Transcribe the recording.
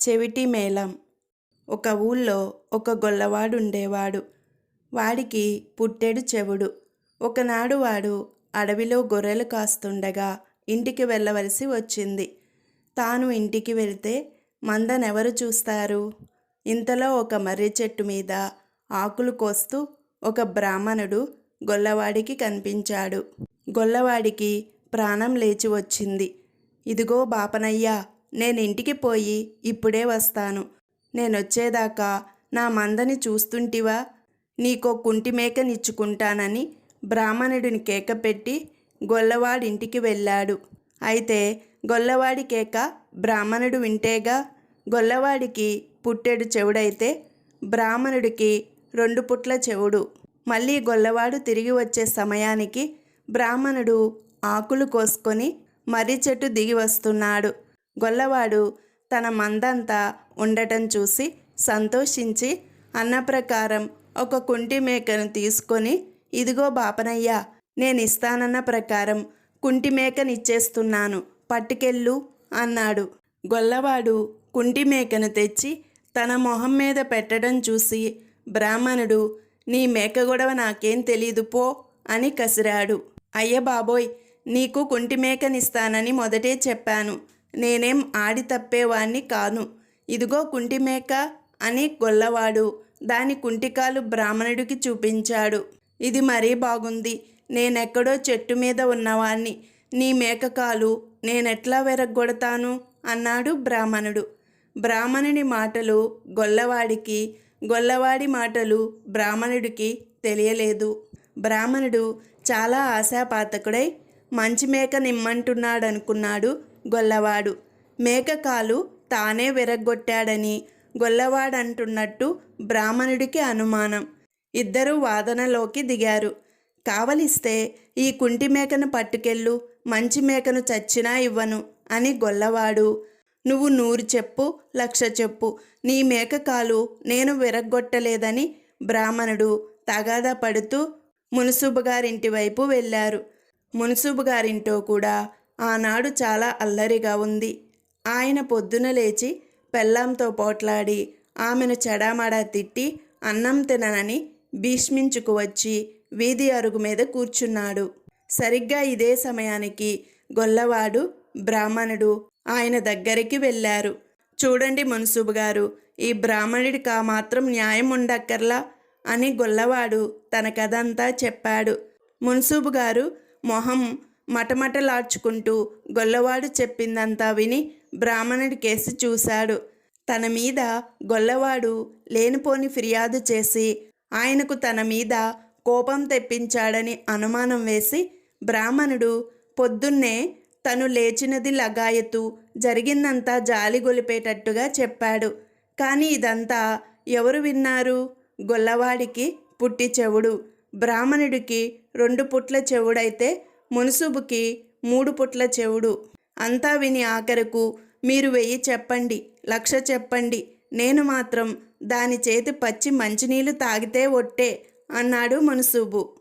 చెవిటి మేళం. ఒక ఊళ్ళో ఒక గొల్లవాడు ఉండేవాడు వాడికి పుట్టెడు చెవుడు. ఒకనాడు వాడు అడవిలో గొర్రెలు కాస్తుండగా ఇంటికి వెళ్ళవలసి వచ్చింది. తాను ఇంటికి వెళితే మందనెవరు చూస్తారు? ఇంతలో ఒక మర్రి చెట్టు మీద ఆకులు కోస్తూ ఒక బ్రాహ్మణుడు గొల్లవాడికి కనిపించాడు. గొల్లవాడికి ప్రాణం లేచి వచ్చింది. ఇదిగో బాపనయ్యా! నేను ఇంటికి పోయి ఇప్పుడే వస్తాను. నేనొచ్చేదాకా నా మందని చూస్తుంటివా? నీకో కుంటి మేకనిచ్చుకుంటానని బ్రాహ్మణుడిని కేక పెట్టి గొల్లవాడింటికి వెళ్ళాడు. అయితే గొల్లవాడి కేక బ్రాహ్మణుడు వింటేగా గొల్లవాడికి పుట్టెడు చెవుడైతే బ్రాహ్మణుడికి రెండు పుట్ల చెవుడు. మళ్ళీ గొల్లవాడు తిరిగి వచ్చే సమయానికి బ్రాహ్మణుడు ఆకులు కోసుకొని మర్రి చెట్టు దిగి వస్తున్నాడు. గొల్లవాడు తన మందంతా ఉండటం చూసి సంతోషించి అన్న ప్రకారం ఒక కుంటి మేకను తీసుకొని ఇదిగో బాపనయ్య నేను ఇస్తానన్న ప్రకారం కుంటి మేకనిచ్చేస్తున్నాను పట్టుకెళ్ళు అన్నాడు. గొల్లవాడు కుంటి మేకను తెచ్చి తన మొహం మీద పెట్టడం చూసి బ్రాహ్మణుడు నీ మేక గొడవ నాకేం తెలీదు పో అని కసిరాడు. అయ్య బాబోయ్ నీకు కుంటి మేకనిస్తానని మొదటే చెప్పాను. నేనేం ఆడి తప్పేవాణ్ణి కాను. ఇదిగో కుంటి మేక అని గొల్లవాడు. దాని కుంటికాలు బ్రాహ్మణుడికి చూపించాడు. ఇది మరీ బాగుంది. నేనెక్కడో చెట్టు మీద ఉన్నవాణ్ణి. నీ మేకకాలు నేనెట్లా వెరగొడతాను అన్నాడు బ్రాహ్మణుడు. బ్రాహ్మణుని మాటలు గొల్లవాడికి గొల్లవాడి మాటలు బ్రాహ్మణుడికి తెలియలేదు. బ్రాహ్మణుడు చాలా ఆశాపాతకుడై మంచి మేక నిమ్మంటున్నాడనుకున్నాడు గొల్లవాడు. మేకకాలు తానే విరగ్గొట్టాడని గొల్లవాడంటున్నట్టు బ్రాహ్మణుడికి అనుమానం. ఇద్దరూ వాదనలోకి దిగారు. కావలిస్తే ఈ కుంటి మేకను పట్టుకెళ్ళు మంచి మేకను చచ్చినా ఇవ్వను అని గొల్లవాడు. నువ్వు నూరు చెప్పు లక్ష చెప్పు. నీ మేకకాలు నేను విరగ్గొట్టలేదని బ్రాహ్మణుడు తగాదా పడుతూ మునుసుబు గారింటి వైపు వెళ్ళారు. మునుసుబు గారింటో కూడా ఆనాడు చాలా అల్లరిగా ఉంది. ఆయన పొద్దున లేచి పెళ్ళాంతో పోట్లాడి ఆమెను చెడామడా తిట్టి అన్నం తిననని భీష్మించుకు వచ్చి వీధి అరుగు మీద కూర్చున్నాడు. సరిగ్గా ఇదే సమయానికి గొల్లవాడు బ్రాహ్మణుడు ఆయన దగ్గరికి వెళ్ళారు. చూడండి మున్సుబు గారు ఈ బ్రాహ్మణుడికి ఆ మాత్రం న్యాయం ఉండక్కర్లా అని గొల్లవాడు తన కథంతా చెప్పాడు. మున్సూబు గారు మొహం మటమటలాడ్చుకుంటూ గొల్లవాడు చెప్పిందంతా విని బ్రాహ్మణుడి కేసి చూశాడు. తన మీద గొల్లవాడు లేనిపోని ఫిర్యాదు చేసి ఆయనకు తన మీద కోపం తెప్పించాడని అనుమానం వేసి బ్రాహ్మణుడు పొద్దున్నే తను లేచినది లగాయతు జరిగిందంతా జాలి గొలిపేటట్టుగా చెప్పాడు. కానీ ఇదంతా ఎవరు విన్నారు? గొల్లవాడికి పుట్టి చెవుడు బ్రాహ్మణుడికి రెండు పుట్ల చెవుడైతే మునుసూబుకి మూడు పుట్ల చెవుడు. అంతా విని ఆఖరకు మీరు వెయ్యి చెప్పండి లక్ష చెప్పండి నేను మాత్రం దాని చేతి పచ్చి మంచినీళ్ళు తాగితే ఒట్టే అన్నాడు మునుసూబు.